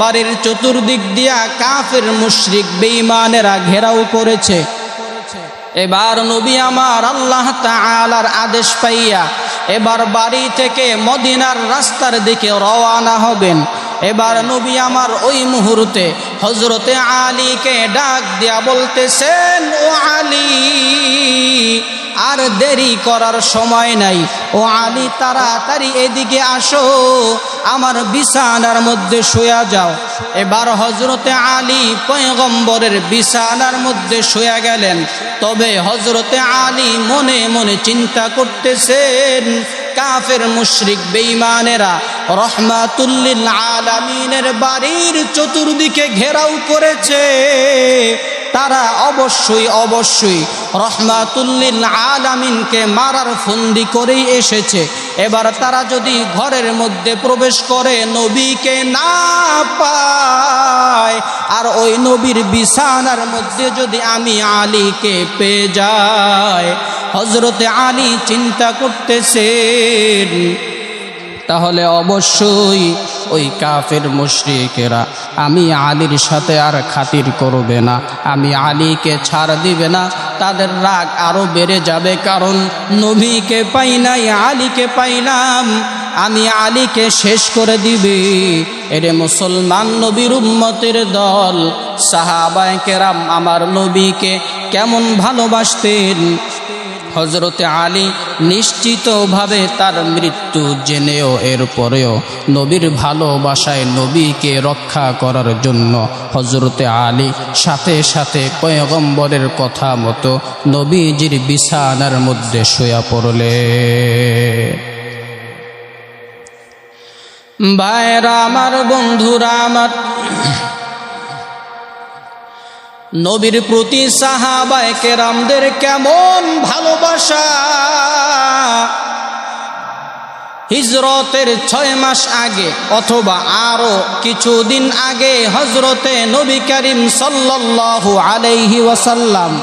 বাড়ির চতুর্দিক দিয়া কাফের মুশরিক বেঈমানেরা ঘেরাও করেছে। এবার নবী আমার আল্লাহ তাআলার আদেশ পাইয়া এবার বাড়ি থেকে মদিনার রাস্তার দিকে রওয়ানা হবেন। এবার নবী আমার ওই মুহূর্তে হজরতে আলীকে ডাক দিয়া বলতেছেন, ও আলী আর দেরি করার সময় নাই। ও আলী, তাড়াতাড়ি এদিকে আসো। আমার বিছানার মধ্যে শোয়া যাও। এবার হজরতে আলী পয়গম্বরের বিছানার মধ্যে শোয়া গেলেন। তবে হজরতে আলী মনে মনে চিন্তা করতেছেন, কাফের মুশরিক বেঈমানেরা রহমাতুল্লিল আলামিনের বাড়ির চতুর্দিকে ঘেরাও করেছে। তারা অবশ্যই অবশ্যই রহমাতুল্লিল আলামিনকে মারার ফন্দি করেই এসেছে। এবার তারা যদি ঘরের মধ্যে প্রবেশ করে, নবীকে না পায়, আর ওই নবীর বিছানার মধ্যে যদি আমি আলীকে পেয়ে যাই হজরতে আলী চিন্তা করতেছেন, তাহলে অবশ্যই ওই কাফের মুশরিকেরা, আমি আলীর সাথে আর খাতির করবে না। আমি আলীকে ছাড় দিবে না, তাদের রাগ আরও বেড়ে যাবে কারণ নবীকে পাই নাই, আলীকে পাইলাম। আমি আলীকে শেষ করে দিবে। এরে মুসলমান নবীর উম্মতের দল, সাহাবায় কেরাম আমার নবীকে কেমন ভালোবাসতেন? হজরতে আলী নিশ্চিতভাবে তার মৃত্যু জেনেও এরপরেও নবীর ভালোবাসায় নবীকে রক্ষা করার জন্য হজরতে আলী সাথে সাথে পয়গম্বরের কথা মতো নবীজির বিছানার মধ্যে শোয়া পড়লে ভাইরা আমার বন্ধুরা, আমার নবীর প্রতি সাহাবায় কেরামদের কেমন ভালোবাসা? হিজরতের ছয় মাস আগে অথবা আরও কিছুদিন আগে হজরতে নবী করিম সাল্লাল্লাহু আলাইহি ওয়াসাল্লাম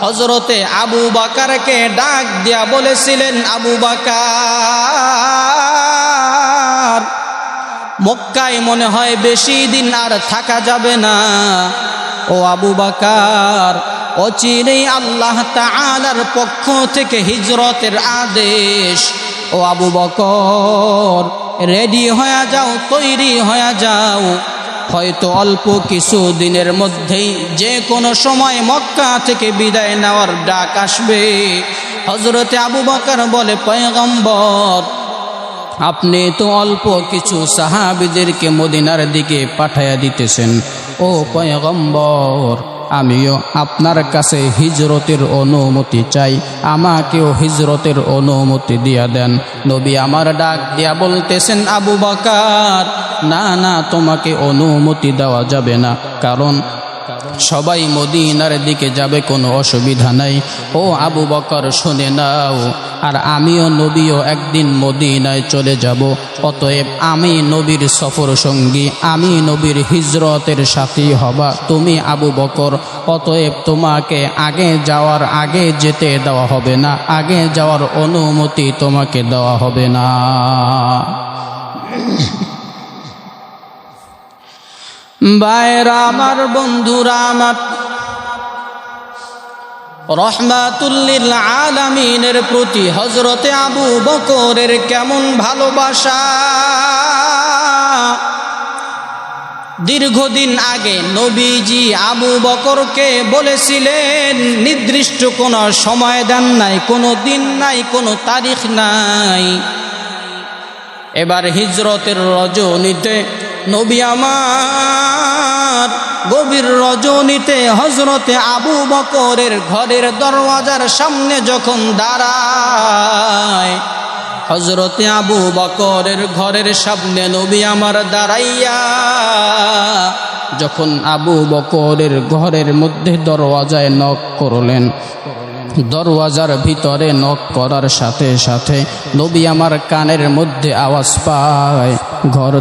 হজরতে আবু বাকারকে ডাক দিয়া বলেছিলেন, আবু বাকার, মক্কায় মনে হয় বেশি দিন আর থাকা যাবে না। ও আবু বাকার, অচিরেই আল্লাহ তাআলার পক্ষ থেকে হিজরতের আদেশ। ও আবু বকর রেডি হয়ে যাও, তৈরি হয়ে যাও। হয়তো অল্প কিছু দিনের মধ্যেই যে কোনো সময় মক্কা থেকে বিদায় নেওয়ার ডাক আসবে। হজরতে আবু বকর বলে, পয়গম্বর, আপনি তো অল্প কিছু সাহাবিদেরকে মদিনার দিকে পাঠাইয়া দিতেছেন। ও পয়গম্বর, আমিও আপনার কাছে হিজরতের অনুমতি চাই। আমাকেও হিজরতের অনুমতি দিয়া দেন। নবী আমার ডাক দিয়া বলতেছেন, আবু বাকার, না না, তোমাকে অনুমতি দেওয়া যাবে না। কারণ সবাই মদিনার দিকে যাবে, কোনো অসুবিধা নাই। ও আবু বকর, শুনে নাও। আর আমিও নবীও একদিন মদিনায় চলে যাব। অতএব আমি নবীর সফর সঙ্গী আমি নবীর হিজরতের সাথী হবা। তুমি আবু বকর, অতএব তোমাকে আগে যাওয়ার আগে যেতে দেওয়া হবে না, আগে যাওয়ার অনুমতি তোমাকে দেওয়া হবে না। বাইরা আমার বন্ধুরা আমার। রহমাতুল্লিল আলামিনের প্রতি হজরতে আবু বকরের কেমন ভালোবাসা। দীর্ঘদিন আগে নবীজি আবু বকরকে বলেছিলেন, নির্দিষ্ট কোনো সময় দেন নাই, কোনো দিন নাই, কোনো তারিখ নাই। এবার হিজরতের রজনীতে নবী আমার গভীর রজনীতে হজরতে আবু বকরের ঘরের দরওয়াজার সামনে যখন দাঁড়ায় হজরতে আবু বকরের ঘরের সামনে নবী আমার দাঁড়াইয়া, যখন আবু বকরের ঘরের মধ্যে দরওয়াজায় নক করলেন, দরওয়াজার ভিতরে নক করার সাথে সাথে নবী আমার কানের মধ্যে আওয়াজ পায়, ঘর